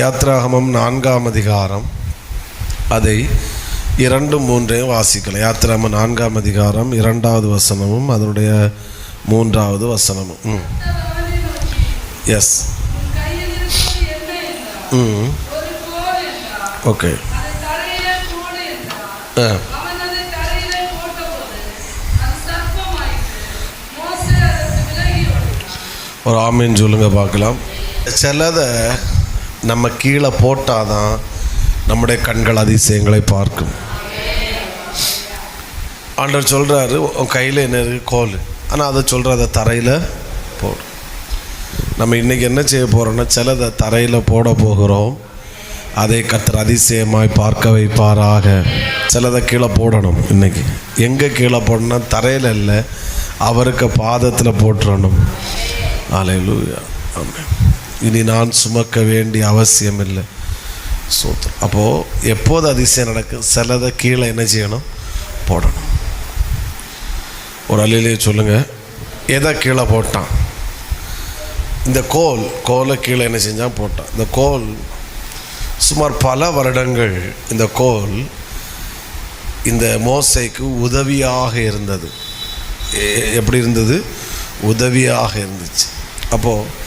யாத்ராகமம் நான்காம் அதிகாரம். அதை இரண்டு மூன்றையும் வாசிக்கலாம். யாத்ராம நான்காம் அதிகாரம் இரண்டாவது வசனமும் அதனுடைய மூன்றாவது வசனமும். ம். எஸ் ம். ஓகே ஆ. ஒரு ஆமீன் சொல்லுங்க பார்க்கலாம். சிலதை நம்ம கீழே போட்டாதான் நம்முடைய கண்கள் அதிசயங்களை பார்க்கும். ஆண்டவர் சொல்கிறாரு உன் கையில் என்ன இருக்குது கோல். ஆனால் அதை சொல்கிற அதை தரையில் போடு. நம்ம இன்றைக்கி என்ன செய்ய போகிறோம்னா சிலதை தரையில் போட போகிறோம். அதை கத்தர் அதிசயமாய் பார்க்க வைப்பாராக. சிலதை கீழே போடணும் இன்றைக்கி எங்கே கீழே போடணும்னா தரையில் இல்லை அவருக்கு பாதத்தில் போட்டுறணும் அலையிலூயா ஆமாம் இனி நான் சுமக்க வேண்டிய அவசியம் இல்லை சூத்திரம் அப்போது எப்போது அதிசயம் நடக்கும் சிலதை கீழே என்ன செய்யணும்? போடணும். ஒரு அலையிலே சொல்லுங்கள் எதை கீழே போட்டான்? இந்த கோல் கோலை கீழே என்ன செஞ்சால் போட்டான். இந்த கோல் சுமார் பல வருடங்கள் இந்த கோல் இந்த மோசைக்கு உதவியாக இருந்தது. எ- எப்படி இருந்தது? உதவியாக இருந்துச்சு. அப்போது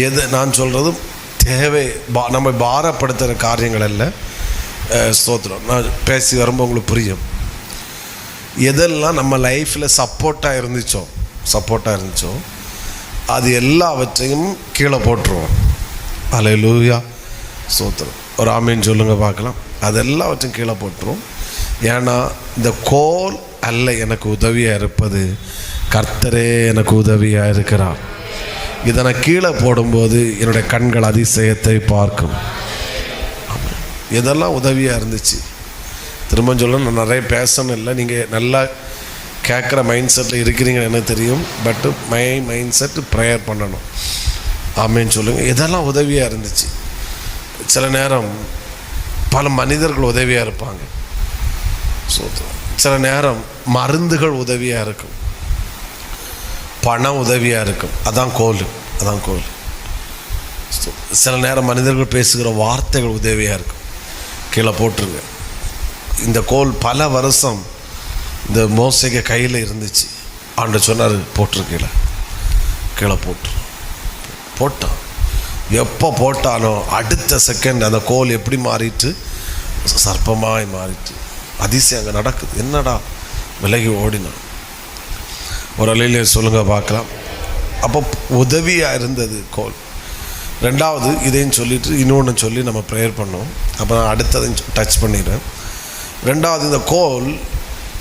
எது நான் சொல்கிறதும் தேவை பா நம்ம பாரப்படுத்துகிற காரியங்கள் அல்ல. ஸ்தோத்திரம். நான் பேசி வரும்போது உங்களுக்கு புரியும். எதெல்லாம் நம்ம லைஃப்பில் சப்போர்ட்டாக இருந்துச்சோ சப்போர்ட்டாக இருந்துச்சோ அது எல்லாவற்றையும் கீழே போட்டுருவோம். அலையிலூயா சோத்திரம் ஒரு ஆமீன் சொல்லுங்கள் பார்க்கலாம். அது எல்லாவற்றையும் கீழே போட்டுரும் ஏன்னா இந்த கோல் அல்ல எனக்கு உதவியாக இருப்பது. கர்த்தரே எனக்கு உதவியாக இருக்கிறார். இதை நான் கீழே போடும்போது என்னுடைய கண்கள் அதிசயத்தை பார்க்கும். இதெல்லாம் உதவியாக இருந்துச்சு. திரும்ப சொல்ல நான் நிறைய பேசணும் இல்லை. நீங்கள் நல்லா கேட்குற மைண்ட் செட்டில் இருக்கிறீங்கன்னு எனக்கு தெரியும். பட்டு மை மைண்ட் செட் ப்ரேயர் பண்ணணும். ஆமேன்னு சொல்லுங்கள் இதெல்லாம் உதவியாக இருந்துச்சு. சில நேரம் பல மனிதர்கள் உதவியாக இருப்பாங்க. ஸோ சில நேரம் மருந்துகள் உதவியாக இருக்கும். பணம் உதவியாக இருக்கும். அதான் கோல். அதான் கோல். சில நேரம் மனிதர்கள் பேசுகிற வார்த்தைகள் உதவியாக இருக்கும். கீழே போட்டுருங்க. இந்த கோல் பல வருஷம் இந்த மோசைக்கு கையில் இருந்துச்சு. ஆண்டு சொன்னார் போட்டுரு கீழே. கீழே போட்டுரு போட்டான். எப்போ போட்டானோ அடுத்த செகண்ட் அந்த கோல் எப்படி மாறிட்டு? சர்ப்பமாய் மாறிட்டு. அதிசயம் அங்கே நடக்குது. என்னடா? விலகி ஓடினான். ஒரு அலையிலே சொல்லுங்கள் பார்க்கலாம். அப்போ உதவியாக இருந்தது கோல். ரெண்டாவது இதையும் சொல்லிட்டு இன்னொன்று சொல்லி நம்ம ப்ரேயர் பண்ணோம். அப்போ நான் அடுத்ததையும் டச் பண்ணிடுறேன். ரெண்டாவது இந்த கோல்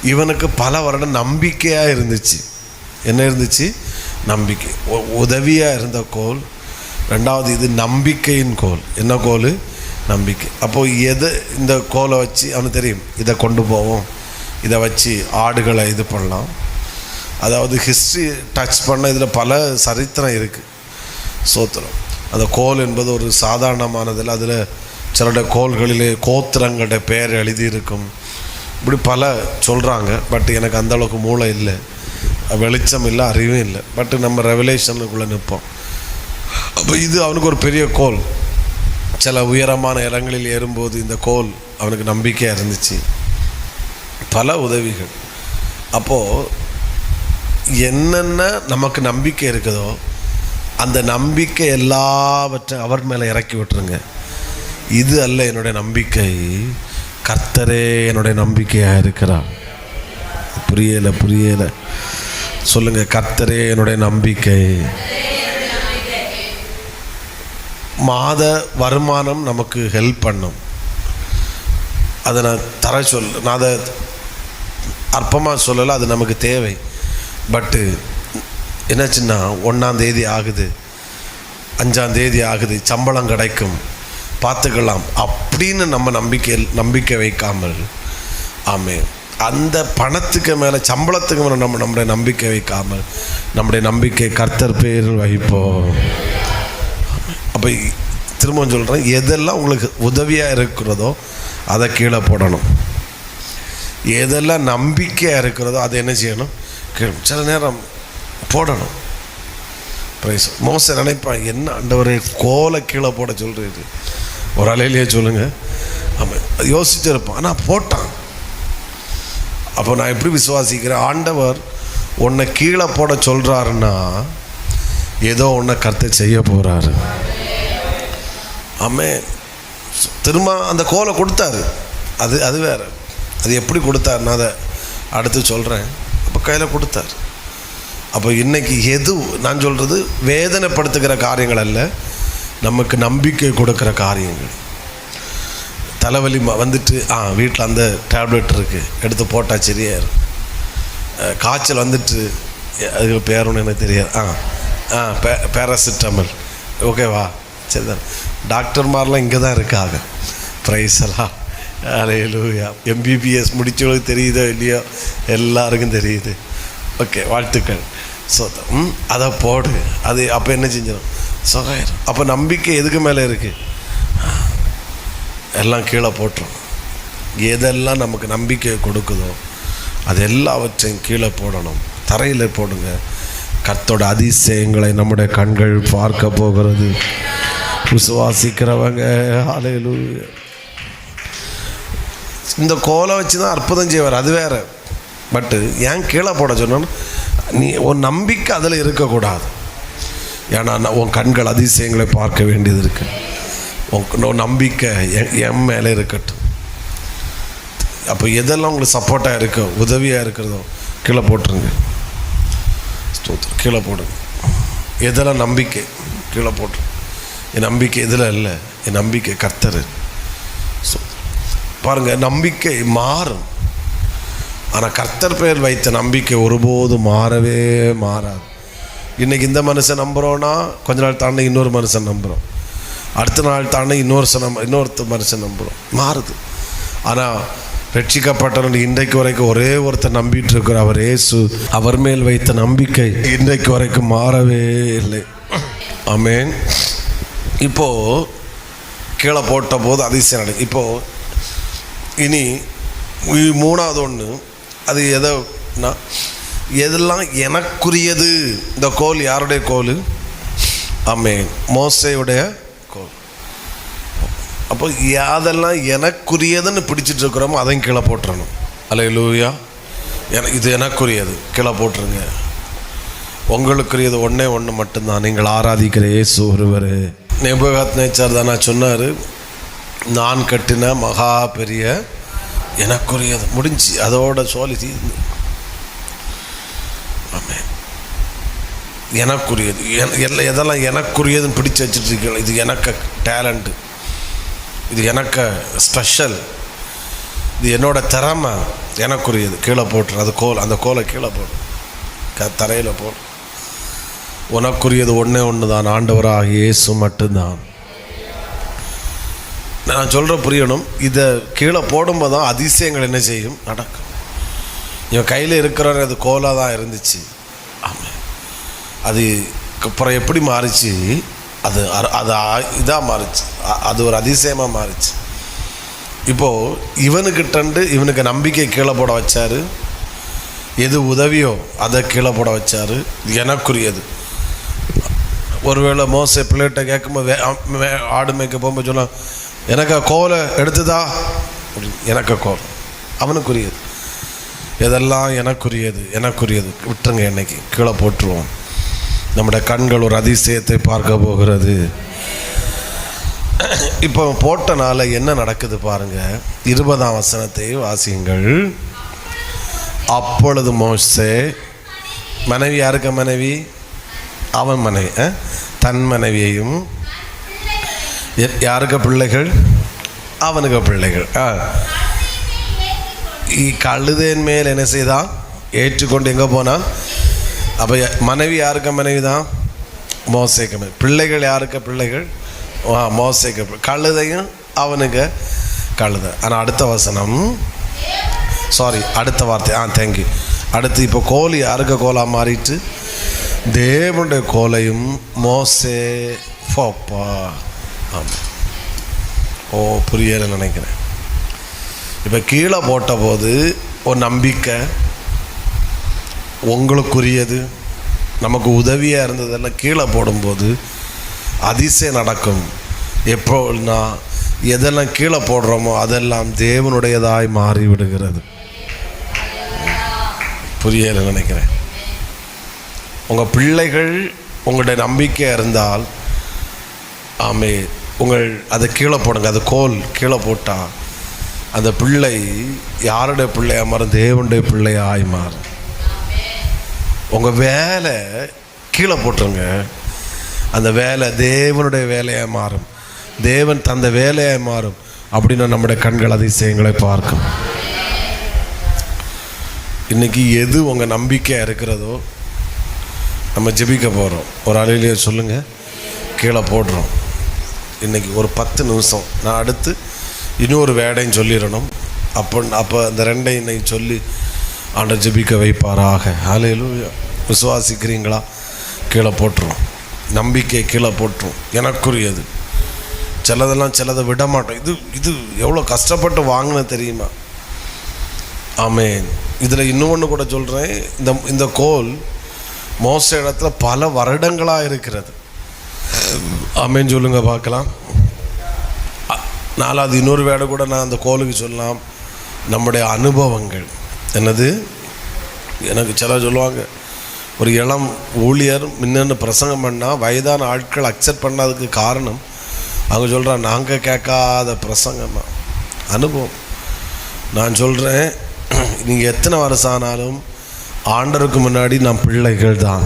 இவனுக்கு பல வருடம் நம்பிக்கையாக இருந்துச்சு. என்ன இருந்துச்சு? நம்பிக்கை. உதவியாக இருந்த கோல். ரெண்டாவது இது நம்பிக்கையின் கோல். என்ன கோல்? நம்பிக்கை. அப்போது எதை இந்த கோலை வச்சு அவனுக்கு தெரியும். இதை கொண்டு போவோம். இதை வச்சு ஆடுகளை இது பண்ணலாம். அதாவது ஹிஸ்ட்ரி டச் பண்ண இதில் பல சரித்திரம் இருக்குது சோத்திரம். அந்த கோல் என்பது ஒரு சாதாரணமானதில் அதில் சிலருடைய கோள்களிலே கோத்திரங்களுடைய பெயர் எழுதியிருக்கும். இப்படி பல சொல்கிறாங்க பட் எனக்கு அந்தளவுக்கு மூளை இல்லை. வெளிச்சம் இல்லை அறிவும் இல்லை. பட் நம்ம ரெவலேஷனுக்குள்ளே நிற்போம். அப்போ இது அவனுக்கு ஒரு பெரிய கோல். சில உயரமான இடங்களில் ஏறும்போது இந்த கோல் அவனுக்கு நம்பிக்கையாக இருந்துச்சு. பல உதவிகள். அப்போது என்னென்ன நமக்கு நம்பிக்கை இருக்குதோ அந்த நம்பிக்கை எல்லாவற்றையும் அவர் மேலே இறக்கி விட்டுருங்க. இது அல்ல என்னுடைய நம்பிக்கை. கர்த்தரே என்னுடைய நம்பிக்கையாக இருக்கிறார். புரியலை புரியலை. சொல்லுங்கள் கர்த்தரே என்னுடைய நம்பிக்கை. மாத வருமானம் நமக்கு ஹெல்ப் பண்ணும். அதை நான் தர சொல் நான் அதை அற்பமாக சொல்லலை அது நமக்கு தேவை. பட்டு என்னாச்சுன்னா ஒன்றாம் தேதி ஆகுது. அஞ்சாம் தேதி ஆகுது. சம்பளம் கிடைக்கும். பார்த்துக்கலாம். அப்படின்னு நம்ம நம்பிக்கை நம்பிக்கை வைக்காமல். ஆமே. அந்த பணத்துக்கு மேலே சம்பளத்துக்கு மேலே நம்ம நம்முடைய நம்பிக்கை வைக்காமல் நம்முடைய நம்பிக்கை கர்த்தர் பேரில் வைப்போம் அப்போ திரும்ப சொல்கிறேன் எதெல்லாம் உங்களுக்கு உதவியாக இருக்கிறதோ அதை கீழே போடணும். எதெல்லாம் நம்பிக்கையாக இருக்கிறதோ அதை என்ன செய்யணும்? சில நேரம் போடணும். பிரைஸ் மோச நினைப்பாங்க என்ன ஆண்டவரே கோலை கீழே போட சொல்கிறது ஒரு அலையிலேயே சொல்லுங்கள் ஆமாம் யோசிச்சிருப்பான். ஆனால் போட்டான். அப்போ நான் எப்படி விசுவாசிக்கிறேன்? ஆண்டவர் உன்னை கீழே போட சொல்கிறாருன்னா ஏதோ உன்னை கருத்தை செய்ய போகிறாரு ஆமே. திரும்ப அந்த கோலை கொடுத்தாரு. அது அது வேறு. அது எப்படி கொடுத்தாருன்னு அதை அடுத்து சொல்கிறேன் கையில் கொடுத்தாரு. அப்போ இன்றைக்கி எது நான் சொல்கிறது வேதனைப்படுத்துகிற காரியங்கள் அல்ல நமக்கு நம்பிக்கை கொடுக்குற காரியங்கள். தலைவலி ம- வந்துட்டு ஆ வீட்டில் அந்த டேப்லெட் இருக்குது எடுத்து போட்டால் சரியா காய்ச்சல் வந்துட்டு அதுக்கு பேர் ஒன்று எனக்கு தெரியாது. ஆ ஆ பே பேராசிட்டமல் ஓகேவா சரிதான். டாக்டர்மாரெலாம் இங்கே தான் இருக்காங்க. ப்ரைஸ் எல்லாம் அலையலூயா எம்பிபிஎஸ் முடிச்சவங்களுக்கு தெரியுதோ இல்லையோ? எல்லாருக்கும் தெரியுது. ஓகே வாழ்த்துக்கள். ஸோ ம் அதை போடு. அது அப்போ என்ன செஞ்சிடும் சுகாயிரும். அப்போ நம்பிக்கை எதுக்கு மேலே இருக்குது எல்லாம் கீழே போட்டுரும். எதெல்லாம் நமக்கு நம்பிக்கை கொடுக்குதோ அது எல்லாவற்றையும் கீழே போடணும். தரையில் போடுங்க. கத்தோட அதிசயங்களை நம்முடைய கண்கள் பார்க்க போகிறது. விசுவாசிக்கிறவங்க ஹalleluya இந்த கோலை வச்சு தான் அற்புதம் செய்வார் அது வேறு. பட்டு ஏன் கீழே போட சொன்னோன்னு நீ உன் நம்பிக்கை அதில் இருக்கக்கூடாது. ஏன்னா நான் உன் கண்கள் அதிசயங்களை பார்க்க வேண்டியது இருக்கு. உன் நம்பிக்கை என் என் மேலே இருக்கட்டும். அப்போ எதெல்லாம் உங்களுக்கு சப்போர்ட்டாக இருக்கோ உதவியாக இருக்கிறதோ கீழே போட்டுருங்க. ஸ்தோத்திரம் கீழே போடுங்க. எதெல்லாம் நம்பிக்கை கீழே போட்டுரு என் நம்பிக்கை இதில் இல்லை. என் நம்பிக்கை கத்தரு பாருங்க நம்பிக்கை மாறும். ஆனால் கர்த்தர் பெயர் வைத்த நம்பிக்கை ஒருபோதும் மாறவே மாறாது. இன்றைக்கி இந்த மனுஷன் நம்புகிறோன்னா கொஞ்ச நாள் தாண்டி இன்னொரு மனுஷன் நம்புகிறோம் அடுத்த நாள் தாண்டி இன்னொரு நம்ப இன்னொருத்த மனுஷன் நம்புகிறோம் மாறுது. ஆனால் ரட்சிக்கப்பட்டவன் இன்றைக்கு வரைக்கும் ஒரே ஒருத்தர் நம்பிட்டு இருக்கிற அவர் ஏசு அவர் மேல் வைத்த நம்பிக்கை இன்றைக்கு வரைக்கும் மாறவே இல்லை. ஆமேன். இப்போது கீழே போட்ட போது அதிசயம் நடக்கும் இப்போது இனி மூணாவது ஒன்று அது எதோனா எதெல்லாம் எனக்குரியது? இந்த கோல் யாருடைய கோல்? ஆமென். மோசையுடைய கோல். அப்போ யாதெல்லாம் எனக்குரியதுன்னு பிடிச்சிட்டு இருக்கிறோமோ அதையும் கீழே போட்டுறணும். அலை லூயா என இது எனக்குரியது. கீழே போட்டுருங்க. உங்களுக்குரியது ஒன்றே ஒன்று மட்டும்தான். நீங்கள் ஆராதிக்கிற இயேசு ஒருவர். நெபுகாத் நேச்சார் தானே சொன்னார் நான் கட்டின மகா பெரிய எனக்குரியது. முடிஞ்சு. அதோட சோழி தீர்ந்து. எனக்குரியது. எல்லாம் எதெல்லாம் எனக்குரியதுன்னு பிடிச்சு வச்சுட்டு இருக்கீங்களோ இது எனக்கு டேலண்ட்டு இது எனக்கு ஸ்பெஷல் இது என்னோடய திறமை. எனக்குரியது. கீழே போட்டுரு அது கோல் அந்த கோலை கீழே போடு. க தரையில் போடு. உனக்குரியது ஒன்றே ஒன்று தான் ஆண்டவராக இயேசு மட்டும்தான். நான் சொல்கிற புரியணும். இதை கீழே போடும்போது தான் அதிசயங்கள் என்ன செய்யும்? நடக்கும். இவன் கையில் இருக்கிறவன் அது கோலாக தான் இருந்துச்சு. ஆமாம் அது அப்புறம் எப்படி மாறிச்சு? அது அது இதாக மாறிச்சு. அது ஒரு அதிசயமாக மாறிச்சு. இப்போது இவனுக்கிட்டண்டு இவனுக்கு நம்பிக்கை கீழே போட வச்சாரு. எது உதவியோ அதை கீழே போட வச்சாரு. எனக்குரியது. ஒருவேளை மோச பிள்ளைகிட்ட கேட்கும்போது வே- ஆடு மேய்க்க போகும்போது சொன்னால் எனக்கு கோலை எடுத்துதா? எனக்கு கோல் அவனுக்குரியது. எதெல்லாம் எனக்குரியது? எனக்குரியது. விட்டுருங்க என்னைக்கு. கீழே போட்டுருவோம். நம்முடைய கண்கள் ஒரு அதிசயத்தை பார்க்க போகிறது. இப்போ போட்டனால என்ன நடக்குது பாருங்க. இருபதாம் வசனத்தை வாசியுங்கள். அப்பொழுது மோசே மனைவி யாருக்க மனைவி? அவன் மனைவி தன் மனைவியையும் யாருக்கு பிள்ளைகள்? அவனுக்கு பிள்ளைகள். ஆ. கழுதையின் மேல் என்ன செய்தான் ஏற்றுக்கொண்டு எங்கே போனான் அப்போ மனைவி யாருக்கு மனைவி தான் மோசைக்கு மனைவி. பிள்ளைகள் யாருக்கு பிள்ளைகள்? ஆ மோசைக்கு கழுதையும் அவனுக்கு கழுதை. ஆனால் அடுத்த வசனம். சாரி அடுத்த வார்த்தை. ஆ தேங்க்யூ அடுத்து இப்போ கோல் யாருக்கு கோலாக மாறிட்டு? தேவனுடைய கோலையும் மோசே ஃபோப்பா ஆமாம் ஓ புரியலை நினைக்கிறேன். இப்போ கீழே போட்ட போது ஒரு நம்பிக்கை உங்களுக்குரியது நமக்கு உதவியாக இருந்ததெல்லாம் கீழே போடும்போது அதிசயம் நடக்கும். எப்போனா எதெல்லாம் கீழே போடுறோமோ அதெல்லாம் தேவனுடையதாய் மாறி விடுகிறது நினைக்கிறேன். உங்கள் பிள்ளைகள் உங்களுடைய நம்பிக்கை இருந்தால் ஆமே உங்கள் அதை கீழே போடுங்க. அது கோல் கீழே போட்டால் அந்த பிள்ளை யாருடைய பிள்ளையாக மாறும்? தேவனுடைய பிள்ளையாய் மாறும். உங்கள் வேலை கீழே போட்டுருங்க. அந்த வேலை தேவனுடைய வேலையாக மாறும். தேவன் தந்த வேலையாக மாறும். அப்படின்னு நம்முடைய கண்கள் அதிசயங்களை பார்க்கும். இன்றைக்கி எது உங்கள் நம்பிக்கையாக இருக்கிறதோ நம்ம ஜெபிக்க போகிறோம் ஒரு அலையிலேயே சொல்லுங்கள் கீழே போடுறோம். இன்னைக்கு ஒரு பத்து நிமிஷம். நான் அடுத்து இன்னொரு வேடையும் சொல்லிடணும். அப்போ அப்போ அந்த ரெண்டையும் இன்னைக்கு சொல்லி ஆண்ட ஜெபிக்க வைப்பாராக. ஆலையிலும் விசுவாசிக்கிறீங்களா? கீழே போட்டுரும். நம்பிக்கை கீழே போட்டுரும். எனக்குரியது. சிலதெல்லாம் சிலதை விட மாட்டோம். இது இது எவ்வளோ கஷ்டப்பட்டு வாங்கின தெரியுமா? ஆமே இதில் இன்னொன்று கூட சொல்கிறேன் இந்த இந்த கோல் மோச இடத்துல பல வருடங்களாக இருக்கிறது. ஆமேன் சொல்லுங்க பார்க்கலாம். நாலாவது இன்னொரு வேடை கூட நான் அந்த கோலுக்கு சொல்லலாம். நம்முடைய அனுபவங்கள். என்னது? எனக்கு சில சொல்லுவாங்க ஒரு இளம் ஊழியர் முன்னன்னு பிரசங்கம் பண்ணால் வயதான ஆட்கள் அக்செப்ட் பண்ணாததுக்கு காரணம். அவங்க சொல்கிறா நாங்கள் கேட்காத பிரசங்கமா அனுபவம். நான் சொல்கிறேன் நீங்கள் எத்தனை வருஷம் ஆனாலும் ஆண்டருக்கு முன்னாடி நான் பிள்ளைகள் தான்.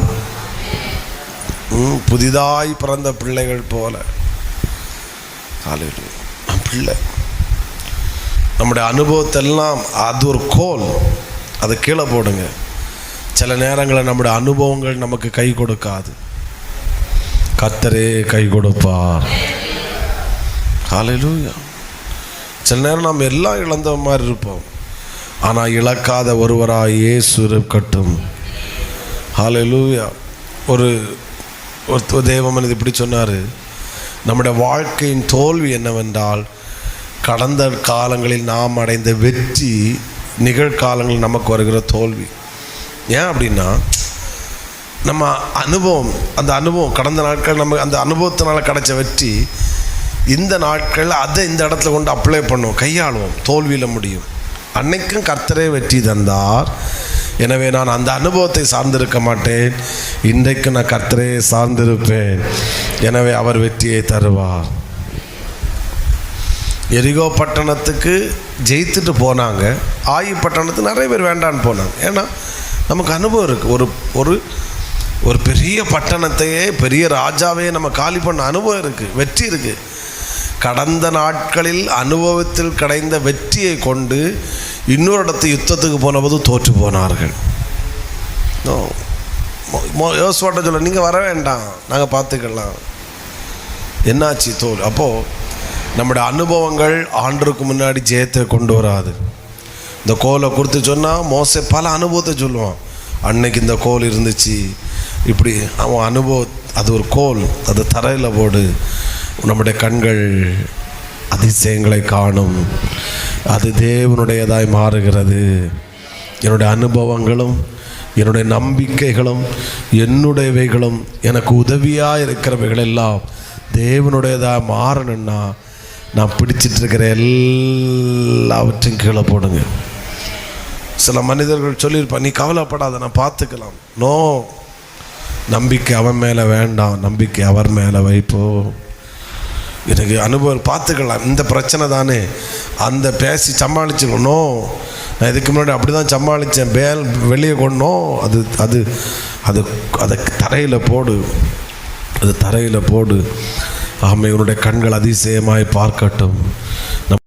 புதிதாய் பிறந்த பிள்ளைகள் போல. காலையில் பிள்ளை. நம்முடைய அனுபவத்தெல்லாம் அது ஒரு கோல். அதை கீழே போடுங்க. சில நேரங்களில் நம்முடைய அனுபவங்கள் நமக்கு கை கொடுக்காது. கத்தரே கை கொடுப்பார். காலையிலூயா சில நேரம் நாம் எல்லாம் இழந்த மாதிரி இருப்போம். ஆனால் இழக்காத ஒருவராக இயேசு இருக்கட்டும். ஹalleluya. ஒரு ஒரு தேவமன் இப்படி சொன்னார். நம்முடைய வாழ்க்கையின் தோல்வி என்னவென்றால் கடந்த காலங்களில் நாம் அடைந்த வெற்றி நிகழ்காலங்களில் நமக்கு வருகிற தோல்வி. ஏன் அப்படின்னா நம்ம அனுபவம் அந்த அனுபவம் கடந்த நாட்கள் நம்ம அந்த அனுபவத்தினால் கிடைச்ச வெற்றி இந்த நாட்களில் அதை இந்த இடத்துல கொண்டு அப்ளை பண்ணுவோம் கையாளுவோம் தோல்வியில் முடியும். அன்னைக்கும் கர்த்தரே வெற்றி தந்தார். எனவே நான் அந்த அனுபவத்தை சார்ந்திருக்க மாட்டேன். இன்றைக்கு நான் கர்த்தரே சார்ந்திருப்பேன். எனவே அவர் வெற்றியை தருவார். எரிகோ பட்டணத்துக்கு ஜெயித்துட்டு போனாங்க. ஆயி பட்டணத்துக்கு நிறைய பேர் வேண்டான்னு போனாங்க. ஏன்னா நமக்கு அனுபவம் இருக்குது ஒரு ஒரு ஒரு பெரிய பட்டணத்தையே பெரிய ராஜாவே நம்ம காலி பண்ண அனுபவம் இருக்குது வெற்றி இருக்குது கடந்த நாட்களில் அனுபவத்தில் கிடைந்த வெற்றியை கொண்டு இன்னொரு இடத்து யுத்தத்துக்கு போனபோது தோற்று போனார்கள். No. யோசுவாட்ட சொல்ல நீங்கள் வர வேண்டாம். நாங்கள் பார்த்துக்கலாம். என்னாச்சு தோல்? அப்போது நம்முடைய அனுபவங்கள் ஆண்டருக்கு முன்னாடி ஜெயத்தை கொண்டு வராது. இந்த கோலை கொடுத்து சொன்னால் மோச பல அனுபவத்தை சொல்லுவான். அன்னைக்கு இந்த கோல் இருந்துச்சு. இப்படி அவன் அனுபவம் அது ஒரு கோல். அது தரையில் போடு. நம்முடைய கண்கள் அதிசயங்களை காணும். அது தேவனுடையதாய் மாறுகிறது. என்னுடைய அனுபவங்களும் என்னுடைய நம்பிக்கைகளும் என்னுடையவைகளும் எனக்கு உதவியாக இருக்கிறவைகள் எல்லாம் தேவனுடையதாக மாறணும்னா நான் பிடிச்சிட்டு இருக்கிற எல்லாவற்றையும் கீழே போடுங்க. சில மனிதர்கள் சொல்லியிருப்பான் நீ கவலைப்படாத நான் பார்த்துக்கலாம். நோ நம்பிக்கை அவன் மேலே வேண்டாம். நம்பிக்கை அவர் மேலே வைப்போம். எனக்கு அனுபவம் பார்த்துக்கலாம். இந்த பிரச்சனை தானே. அந்த பேசி சமாளிச்சுக்கணும். நான் இதுக்கு முன்னாடி அப்படி தான் சமாளித்தேன் பேல் வெளியே கொண்டோம் அது அது அது அதை தரையில் போடு. அது தரையில் போடு. ஆமை இவருடைய கண்கள் அதிசயமாய் பார்க்கட்டும். நம்